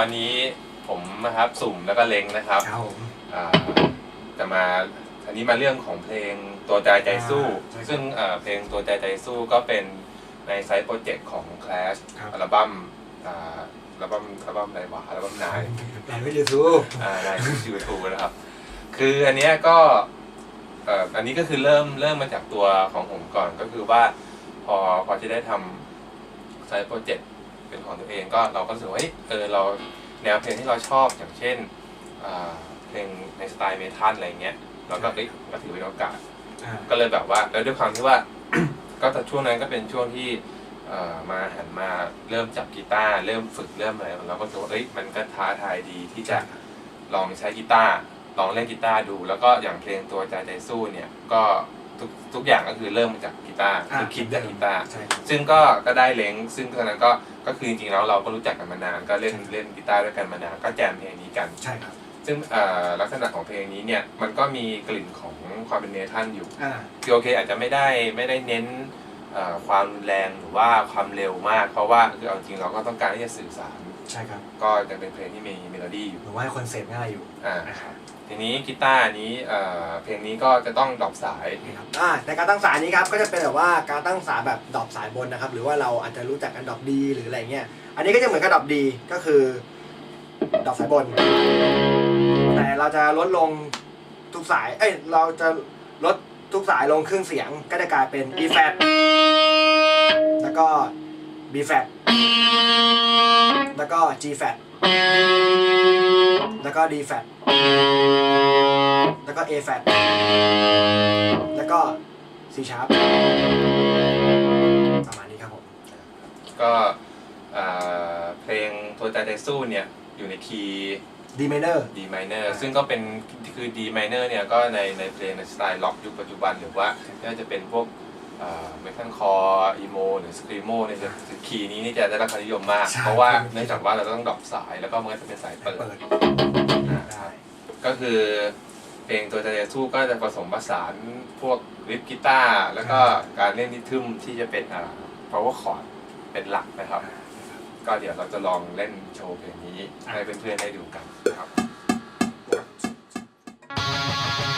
อันนี้ผมนะครับสุ่มแล้วก็เล็งนะครับครับผม อ่าจะมาอันนี้มาเรื่องของเพลงตัวใจใจสู้ อ่าใช่ครับซึ่งเอ่อเพลงตัวใจใจสู้ก็เป็นในไซต์โปรเจกต์ของ Clash ครับอัลบั้มอ่าอัลบั้มอัลบั้มอะไรวะอัลบั้มนาย แต่ไม่ยูทูบอ่านายยูทูบนะครับ คืออันเนี้ยก็เอ่ออันนี้ก็คือเริ่มเริ่มมาจากตัวของผมก่อนก็คือว่า พอพอที่ได้ทำไซต์โปรเจกต์ เป็นของตัวเองก็เราก็รู้สึกว่าเฮ้ยเออเราแนวเพลงที่เราชอบอย่างเช่นอ่าเพลงในสไตล์เมทัลอะไรเงี้ยเราก็เอ้ยก็ถือเป็นโอกาสอ่าก็เลยแบบว่าแล้วด้วยความที่ว่าก็แต่ช่วงนั้นก็เป็นช่วงที่เอ่อมาหันมาเริ่มจับกีตาร์เริ่มฝึกเริ่มอะไรเราก็รู้สึกว่าเอ้ยมันก็ท้าทายดีที่จะลองใช้กีตาร์ลองเล่นกีตาร์ดู แล้วก็อย่างเพลงตัวใจใจสู้เนี่ยก็ ทุกทุกอย่างก็คือเริ่มมาจากกีตาร์คือคิดจากกีตาร์ใช่ครับ ซึ่งก็ก็ได้เล้งซึ่งตอนนั้นก็ก็คือจริงๆแล้วเราก็รู้จักกันมานาน ก็เล่นเล่นกีตาร์ด้วยกันมานานก็แจมเพลงนี้กัน ใช่ครับซึ่งเอ่อลักษณะของเพลงนี้เนี่ยมันก็มีกลิ่นของความเป็นเมทัลอยู่ อ่า คือโอเคอาจจะไม่ได้ไม่ได้เน้นเอ่อความรุนแรงหรือว่าความเร็วมาก เพราะว่าคือเอาจริงเราก็ต้องการที่จะสื่อสาร ใช่ครับก็จะเป็นเพลงที่มีเมโลดี้อยู่หรือว่าให้คนเสพง่ายอยู่อ่านะครับ ทีนี้กีตาร์อันนี้เอ่อเพลงนี้ก็จะต้องดรอปสายนี่ครับอ่าในการตั้งสายนี้ครับก็จะเป็นแบบว่าการตั้งสายแบบดรอปสายบนนะครับ หรือว่าเราอาจจะรู้จักกันดรอปดีหรืออะไรเงี้ยอันนี้ก็จะเหมือนกับดรอปดีก็คือดรอปสายบน แต่เราจะลดลงทุกสายเอ้ยเราจะลดทุกสายลงครึ่งเสียงก็จะกลายเป็น E flat แล้วก็ B flat แล้วก็ G flat แล้วก็ D flat แล้วก็ A flat แล้วก็ C sharp ประมาณนี้ครับผม ก็เอ่อเพลงตัวใจใจสู้เนี่ย อยู่ในคีย์ D minor D minor ซึ่งก็เป็นคือ D minor เนี่ย ก็ในในเพลงในสไตล์ล็อกยุคปัจจุบันหรือว่าน่าจะเป็นพวก เมทัลคอร์อีโมหรือสครีโมเนี่ยจะคีย์นี้นี่จะได้รับความนิยมมาก ใช่ เพราะว่าเนื่องจากว่าเราต้องดรอปสายแล้วก็มันก็จะเป็นสายเปิด เปิดอ่าได้ก็คือเพลงตัวใจใจสู้ก็จะผสมผสานพวกริฟกีตาร์แล้วก็การเล่นริทึมที่จะเป็นอ่า power chord เป็นหลักนะครับ ก็เดี๋ยวเราจะลองเล่นโชว์เพลงนี้ให้เพื่อนๆได้ดูกันนะครับ These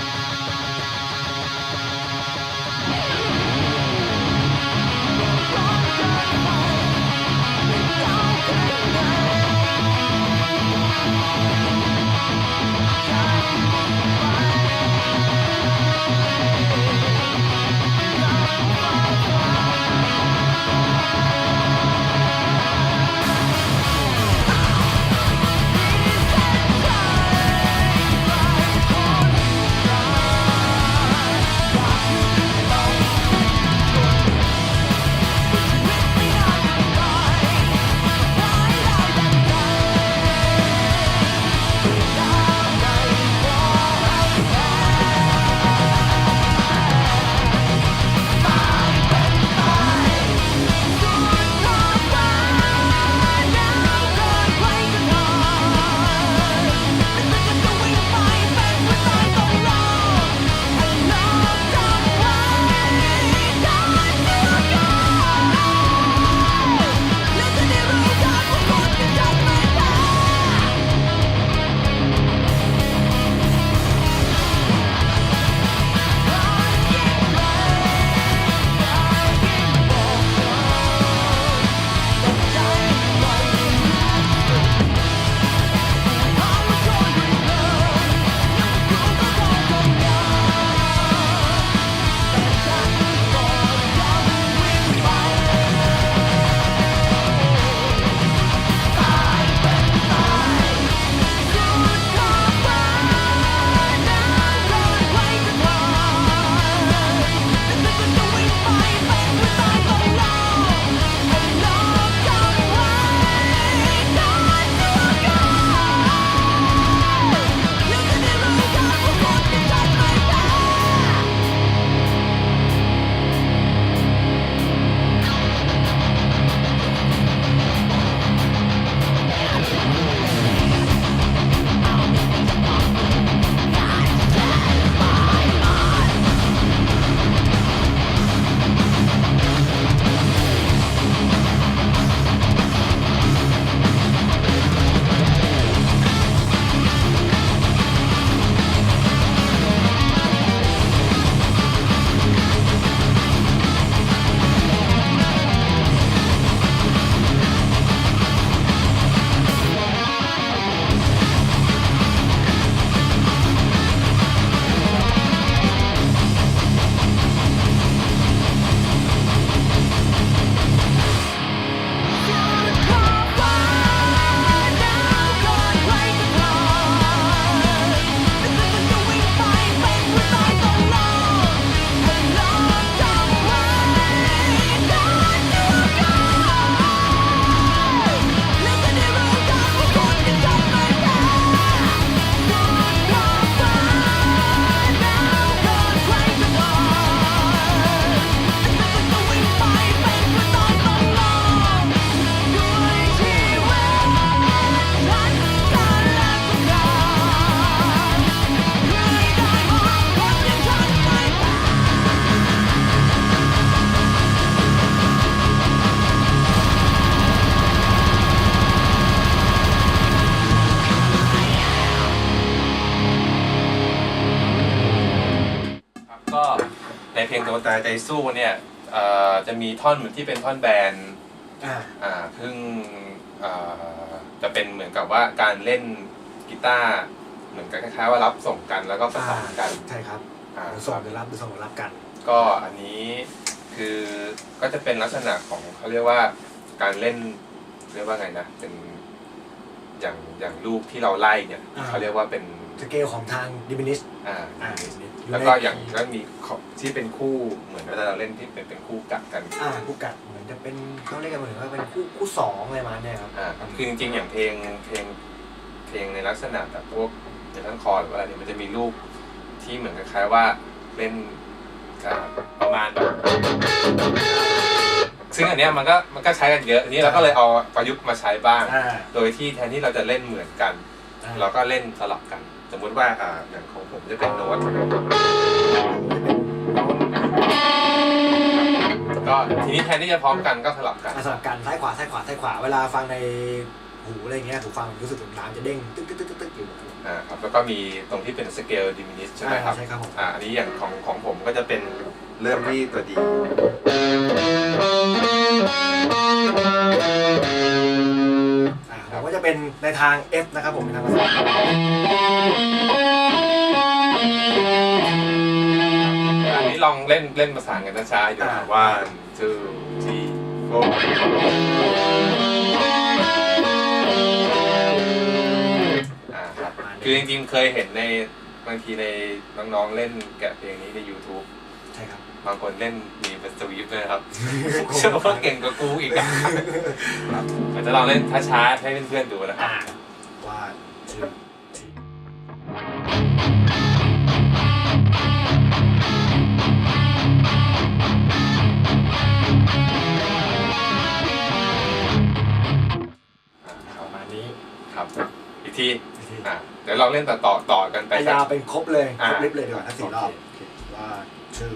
ตัวตายใจสู้เนี่ยเอ่อจะมีท่อนเหมือนที่เป็นท่อนแบนอ่าอ่าซึ่งเอ่อจะเป็นเหมือนกับว่าการเล่นกีตาร์เหมือนกับคล้ายๆว่ารับส่งกันแล้วก็ประสานกันใช่ครับอ่าหรือส่งหรือรับหรือส่งหรือรับกันก็อันนี้คือก็จะเป็นลักษณะของเขาเรียกว่าการเล่นเรียกว่าไงนะเป็นอย่างอย่างลูกที่เราไล่เนี่ยอ่าเขาเรียกว่าเป็นสเกลของทางดิมินิสอ่า อ่า แล้วก็อย่างก็มีของที่เป็นคู่เหมือนเวลาเราเล่นที่เป็นเป็นคู่กัดกันอ่าคู่กัดเหมือนจะเป็นเขาเรียกกันเหมือนว่าเป็นคู่คู่สองอะไรมาเนี่ยครับ อ่าคือจริงๆอย่างเพลงเพลงเพลงในลักษณะแบบพวกเดทันคอร์หรือว่าอะไรเนี่ยมันจะมีลูกที่เหมือนคล้ายๆว่าเล่นอ่าประมาณแบบซึ่งอันเนี้ยมันก็มันก็ใช้กันเยอะอันนี้เราก็เลยเอาประยุกต์มาใช้บ้าง อ่า โดยที่แทนที่เราจะเล่นเหมือนกัน เราก็เล่นสลับกัน สมมุติว่าอ่าอย่างของผมจะเป็นโน้ตก็ทีนี้แทนที่จะพร้อมกันก็สลับกันอ่าสลับกันซ้ายขวาซ้ายขวาซ้ายขวาเวลาฟังในหูอะไรเงี้ยหูฟังรู้สึกถึงน้ำจะเด้งตึ๊กตึ๊กตึ๊กตึ๊กตึ๊กอยู่อ่าครับแล้วก็มีตรงที่เป็นสเกลดิมินิชใช่ไหมครับใช่ครับผมอ่าอันนี้อย่างของของผมก็จะเป็นเริ่มที่ตัวดี เป็นในทาง F นะครับผมในทางภาษาอันนี้ลองเล่นเล่นประสานกันช้าๆดูครับ one two three four อ่าครับคือจริงๆเคยเห็นในบางทีในน้องๆเล่นแกะเพลงนี้ใน YouTube ใช่ครับ บางคนเล่นมีเป็นสวีฟด้วยนะครับเชื่อว่าเก่งกว่ากูอีกอะอาจจะลองเล่นช้าๆให้เพื่อนๆดูนะครับอ่าว่าชื่อที่ประมาณนี้ครับอีกทีอีกทีอะเดี๋ยวเราเล่นต่อต่อต่อกันไปไปยาวเป็นครบเลยคอ่ารบลิฟต์เลยดีกว่าทั้งสี่รอบโอเคว่าชื่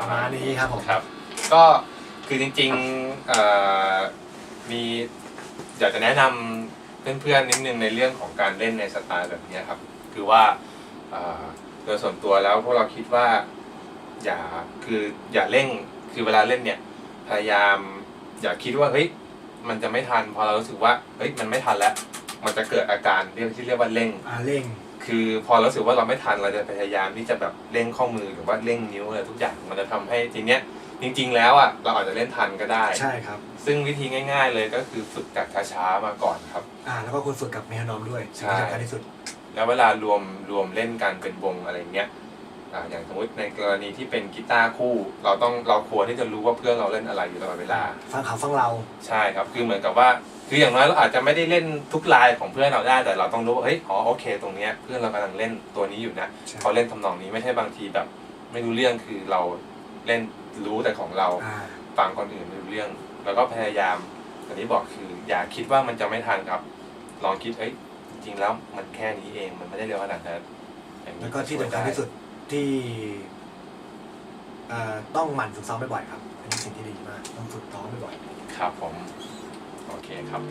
ประมาณนี้ครับผม ครับ ก็คือจริงๆเอ่อมีอยากจะแนะนำเพื่อนๆนิดนึงในเรื่องของการเล่นในสไตล์แบบนี้ครับ คือว่าเอ่อโดยส่วนตัวแล้วพวกเราคิดว่าอย่าคืออย่าเร่งคือเวลาเล่นเนี่ยพยายามอย่าคิดว่าเฮ้ยมันจะไม่ทันพอเรารู้สึกว่าเฮ้ยมันไม่ทันแล้ว มันจะเกิดอาการเรียกที่เรียกว่าเร่ง อ่าเร่ง คือพอเรารู้สึกว่าเราไม่ทันเราจะพยายามที่จะแบบเร่งข้อมือหรือว่าเร่งนิ้วอะไรทุกอย่างมันจะทำให้ทีเนี้ยจริง ๆ แล้วอะเราอาจจะเล่นทันก็ได้ ใช่ครับ ซึ่งวิธีง่าย ๆ เลยก็คือฝึกจากช้าๆมาก่อนครับ อ่า แล้วก็คุณฝึกกับเมทานอมด้วยใช่สิ่งที่สำคัญที่สุด แล้วเวลารวมรวมเล่นกันเป็นวงอะไรเงี้ยอ่าอย่างสมมติในกรณีที่เป็นกีตาร์คู่ เราต้องเราควรที่จะรู้ว่าเพื่อนเราเล่นอะไรอยู่ตลอดเวลา ฟังเขาฟังเรา ใช่ครับ คือเหมือนกับว่า คืออย่างน้อยเราอาจจะไม่ได้เล่นทุกลายของเพื่อนเราได้ แต่เราต้องรู้ว่าเฮ้ยอ๋อโอเค ตรงเนี้ยเพื่อนเรากำลังเล่นตัวนี้อยู่นะใช่ เขาเล่นทำนองนี้ไม่ใช่บางทีแบบ ไม่รู้เรื่องคือเราเล่นรู้แต่ของเรา อ่า ฟังคนอื่นไม่รู้เรื่อง แล้วก็พยายามอันนี้บอกคือ อย่าคิดว่ามันจะไม่ทันครับ ลองคิดเอ้ยจริงๆแล้วมันแค่นี้เองมันไม่ได้เร็วขนาดนั้นอย่างนี้แล้วก็ที่สำคัญที่สุดที่เอ่อต้องหมั่นฝึกซ้อมบ่อยๆครับ อันนี้สิ่งที่ดีมาก ต้องฝึกซ้อมบ่อยครับผมโอ เคครับ